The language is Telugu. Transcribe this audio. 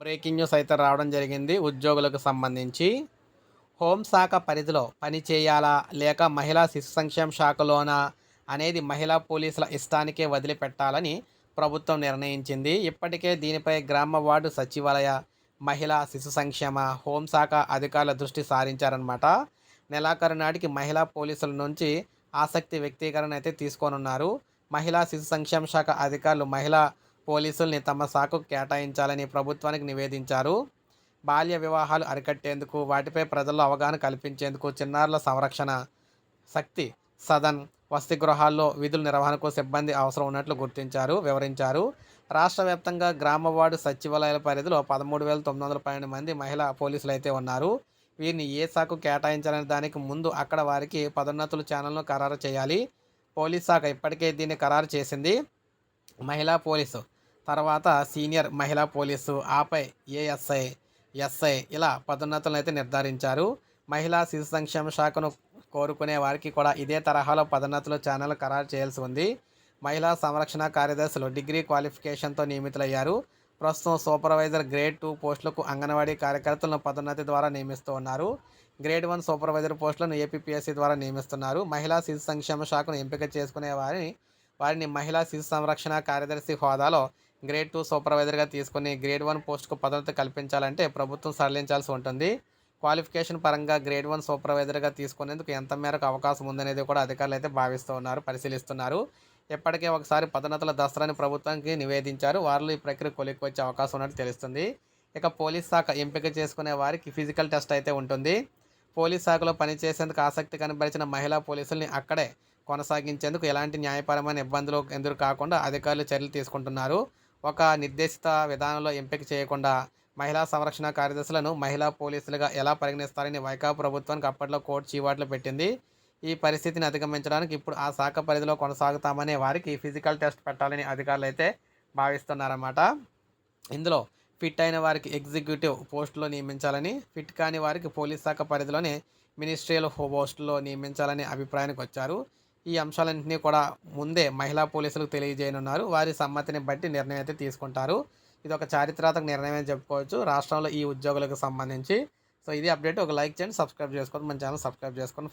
బ్రేకింగ్ న్యూస్ అయితే రావడం జరిగింది. ఉద్యోగులకు సంబంధించి హోంశాఖ పరిధిలో పని చేయాలా లేక మహిళా శిశు సంక్షేమ శాఖలోనా అనేది మహిళా పోలీసుల ఇష్టానికే వదిలిపెట్టాలని ప్రభుత్వం నిర్ణయించింది. ఇప్పటికే దీనిపై గ్రామ వార్డు సచివాలయ మహిళా శిశు సంక్షేమ హోంశాఖ అధికారుల దృష్టి సారించారనమాట నెలాఖరు నాటికి మహిళా పోలీసుల నుంచి ఆసక్తి వ్యక్తీకరణ అయితే తీసుకోనున్నారు. మహిళా శిశు సంక్షేమ శాఖ అధికారులు మహిళా పోలీసుల్ని తమ సాకు కేటాయించాలని ప్రభుత్వానికి నివేదించారు. బాల్య వివాహాలు అరికట్టేందుకు వాటిపై ప్రజల్లో అవగాహన కల్పించేందుకు చిన్నారుల సంరక్షణ శక్తి సదన్ వసతి గృహాల్లో విధుల నిర్వహణకు సిబ్బంది అవసరం ఉన్నట్లు గుర్తించారు వివరించారు. రాష్ట్ర వ్యాప్తంగా గ్రామ వార్డు సచివాలయాల పరిధిలో పదమూడు వేల తొమ్మిది వందల పన్నెండు మంది మహిళా పోలీసులు అయితే ఉన్నారు. వీరిని ఏ శాఖకు కేటాయించాలనే దానికి ముందు అక్కడ వారికి పదోన్నతుల ఛానల్ను ఖరారు చేయాలి. పోలీస్ శాఖ ఇప్పటికే దీన్ని ఖరారు చేసింది. మహిళా పోలీసు తర్వాత సీనియర్ మహిళా పోలీసు ఆపై ఏఎస్ఐ ఎస్ఐ ఇలా పదోన్నతులను అయితే నిర్ధారించారు. మహిళా శిశు సంక్షేమ శాఖను కోరుకునే వారికి కూడా ఇదే తరహాలో పదోన్నతులు ఛానల్ ఖరారు చేయాల్సి ఉంది. మహిళా సంరక్షణ కార్యదర్శులు డిగ్రీ క్వాలిఫికేషన్తో నియమితులయ్యారు. ప్రస్తుతం సూపర్వైజర్ గ్రేడ్ టూ పోస్టులకు అంగన్వాడీ కార్యకర్తలను పదోన్నతి ద్వారా నియమిస్తూ ఉన్నారు. గ్రేడ్ వన్ సూపర్వైజర్ పోస్టులను ఏపీపీఎస్సీ ద్వారా నియమిస్తున్నారు. మహిళా శిశు సంక్షేమ శాఖను ఎంపిక చేసుకునే వారిని వారిని మహిళా శిశు సంరక్షణ కార్యదర్శి హోదాలో గ్రేడ్ టూ సూపర్వైజర్గా తీసుకుని గ్రేడ్ వన్ పోస్టుకు పదోన్నతి కల్పించాలంటే ప్రభుత్వం సడలించాల్సి ఉంటుంది. క్వాలిఫికేషన్ పరంగా గ్రేడ్ వన్ సూపర్వైజర్గా తీసుకునేందుకు ఎంత మేరకు అవకాశం ఉందనేది కూడా అధికారులు అయితే భావిస్తూ ఉన్నారు పరిశీలిస్తున్నారు. ఇప్పటికే ఒకసారి పదోన్నతుల దసరాని ప్రభుత్వానికి నివేదించారు. వారిలో ఈ ప్రక్రియ కొలిక్కి వచ్చే అవకాశం ఉన్నట్టు తెలుస్తుంది. ఇక పోలీస్ శాఖ ఎంపిక చేసుకునే వారికి ఫిజికల్ టెస్ట్ అయితే ఉంటుంది. పోలీస్ శాఖలో పనిచేసేందుకు ఆసక్తి కనబరిచిన మహిళా పోలీసుల్ని అక్కడే కొనసాగించేందుకు ఎలాంటి న్యాయపరమైన ఇబ్బందులు ఎదురు కాకుండా అధికారులు చర్యలు తీసుకుంటున్నారు. ఒక నిర్దేశిత విధానంలో ఎంపిక చేయకుండా మహిళా సంరక్షణ కార్యదర్శులను మహిళా పోలీసులుగా ఎలా పరిగణిస్తారని వైకా ప్రభుత్వానికి అప్పట్లో కోర్టు చీవాట్లు పెట్టింది. ఈ పరిస్థితిని అధిగమించడానికి ఇప్పుడు ఆ శాఖ పరిధిలో కొనసాగుతామనే వారికి ఫిజికల్ టెస్ట్ పెట్టాలని అధికారులు అయితే భావిస్తున్నారన్నమాట. ఇందులో ఫిట్ అయిన వారికి ఎగ్జిక్యూటివ్ పోస్టులో నియమించాలని ఫిట్ కాని వారికి పోలీస్ శాఖ పరిధిలోనే మినిస్ట్రియల్ పోస్టులో నియమించాలని అభిప్రాయానికి వచ్చారు. ఈ అంశాలన్నింటినీ కూడా ముందే మహిళా పోలీసులకు తెలియజేయనున్నారు. వారి సమ్మతిని బట్టి నిర్ణయం అయితే తీసుకుంటారు. ఇది ఒక చారిత్రాత్మక నిర్ణయం అని చెప్పుకోవచ్చు. రాష్ట్రంలో ఈ ఉద్యోగులకు సంబంధించి. సో ఇది అప్డేట్. ఒక లైక్ చేయండి సబ్స్క్రైబ్ చేసుకోండి. మన ఛానల్ సబ్స్క్రైబ్ చేసుకొని